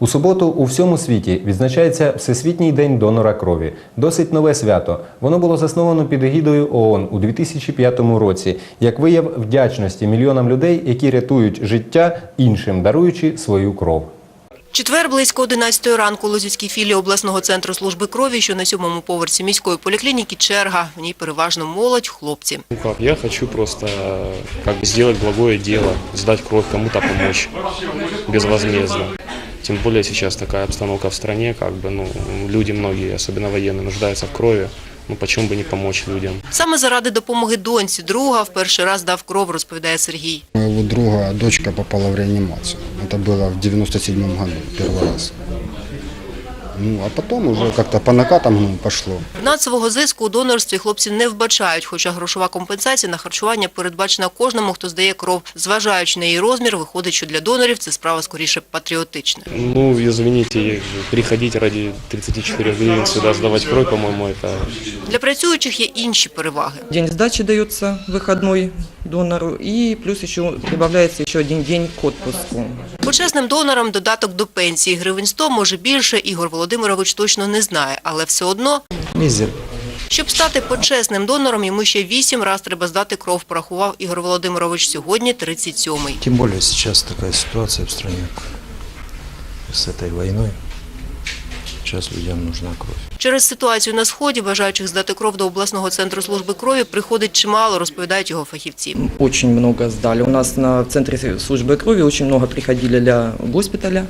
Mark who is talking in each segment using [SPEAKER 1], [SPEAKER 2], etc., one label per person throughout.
[SPEAKER 1] У суботу у всьому світі відзначається Всесвітній день донора крові. Досить нове свято. Воно було засновано під егідою ООН у 2005 році як вияв вдячності мільйонам людей, які рятують життя іншим, даруючи свою кров.
[SPEAKER 2] Четвер близько 11 ранку у Лозівській філії обласного центру служби крові, що на сьомому поверсі міської поліклініки, черга. В ній переважно молодь, хлопці.
[SPEAKER 3] Я хочу просто как бы сделать благое дело, сдать кровь, кому-то помочь безвозмездно. Тем более сейчас такая обстановка в стране, как бы, ну, люди многие, особенно военные, нуждаются в крови. Ну, почему бы не помочь людям?
[SPEAKER 2] Саме заради допомоги доньці друга в перший раз дав кров, розповідає Сергій.
[SPEAKER 4] Моего друга дочка попала в реанимацию. Это было в 97 году, первый раз. Ну, а потом уже как-то по накатам ну, пошло.
[SPEAKER 2] Фінансового зиску у донорстві хлопці не вбачають, хоча грошова компенсація на харчування передбачена кожному, хто здає кров. Зважаючи на її розмір, виходить, що для донорів це справа скоріше патріотична.
[SPEAKER 3] Ну, извините, приходить ради 34 гривен сюда сдавать кровь, по-моему, это
[SPEAKER 2] Для працюючих є інші переваги.
[SPEAKER 5] День сдачи дается выходной донору и плюс еще прибавляется еще один день к отпуску.
[SPEAKER 2] Почесним донорам додаток до пенсії гривень 100, може більше, Ігор Володимирович точно не знає, але все одно
[SPEAKER 6] Мизер.
[SPEAKER 2] Щоб стати почесним донором, йому ще вісім раз треба здати кров, порахував Ігор Володимирович. Сьогодні 37-й.
[SPEAKER 6] Тем более сейчас такая ситуация в стране с этой войной. Сейчас людям нужна кровь.
[SPEAKER 2] Через ситуацію на сході бажаючих здати кров до обласного центру служби крові приходить чимало, розповідають його фахівці.
[SPEAKER 5] Очень много сдали. У нас на в центре службы крови очень много приходили для госпиталя.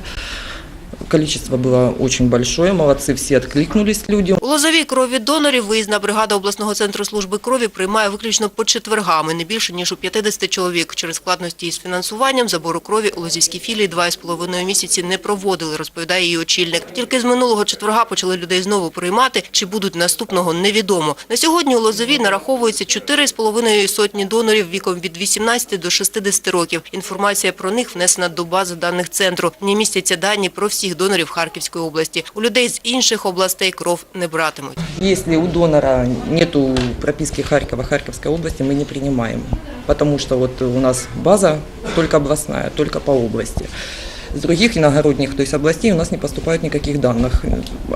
[SPEAKER 5] Количество было очень большое, молодцы, все откликнулись люди.
[SPEAKER 2] У Лозовій крові донорів виїзна бригада обласного центру служби крові приймає виключно по четвергами, не більше ніж у 50 чоловік. Через складності із фінансуванням забору крові у Лозівській філії два з половиною місяці не проводили, розповідає її очільник. Тільки з минулого четверга почали людей знову приймати. Чи будуть наступного, невідомо. На сьогодні у Лозовій нараховується 4,5 сотні донорів віком від 18 до 60 років. Інформація про них внесена до бази даних центру. В ній містяться дані про всіх донорів Харківської області. У людей з інших областей кров не братимуть.
[SPEAKER 5] Если у донора немає прописки Харькова, Харківської області, мы не приймаємо, Потому что вот у нас база только областная, только по области. С других иногородних, то есть областей у нас не поступает никаких данных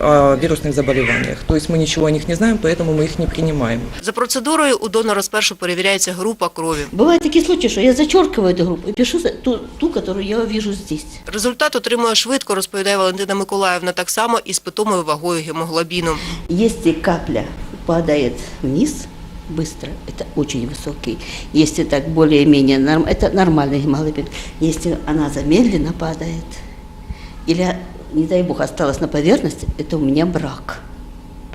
[SPEAKER 5] о вирусных заболеваниях. То есть мы ничего о них не знаем, поэтому мы их не принимаем.
[SPEAKER 2] За процедурою у донора спершу перевіряється група крові.
[SPEAKER 7] Бывают такие случаи, что я зачеркиваю эту группу и пишу за- ту, ту, которую я вижу здесь.
[SPEAKER 2] Результат отримує швидко, розповідає Валентина Миколаївна, так само і з питомою вагою гемоглобіну.
[SPEAKER 7] Если капля падает вниз быстро, это очень высокий. Если так более-менее, норм, это нормальный гемоглобин. Если она замедленно падает, или, не дай бог, осталась на поверхности, это у меня брак.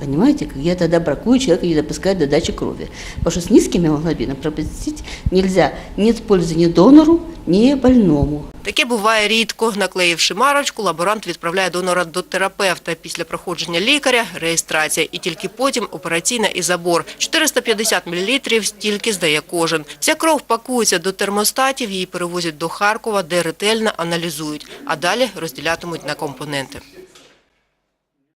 [SPEAKER 7] Понимаете, я тогда бракую, человека не допускаю до дачи крови. Потому что с низким гемоглобином пропустить нельзя с пользы ни донору, ни больному.
[SPEAKER 2] Таке буває рідко. Наклеївши марочку, лаборант відправляє донора до терапевта. Після проходження лікаря – реєстрація. І тільки потім операційна і забор. 450 мл стільки здає кожен. Ця кров пакується до термостатів, її перевозять до Харкова, де ретельно аналізують. А далі розділятимуть на компоненти.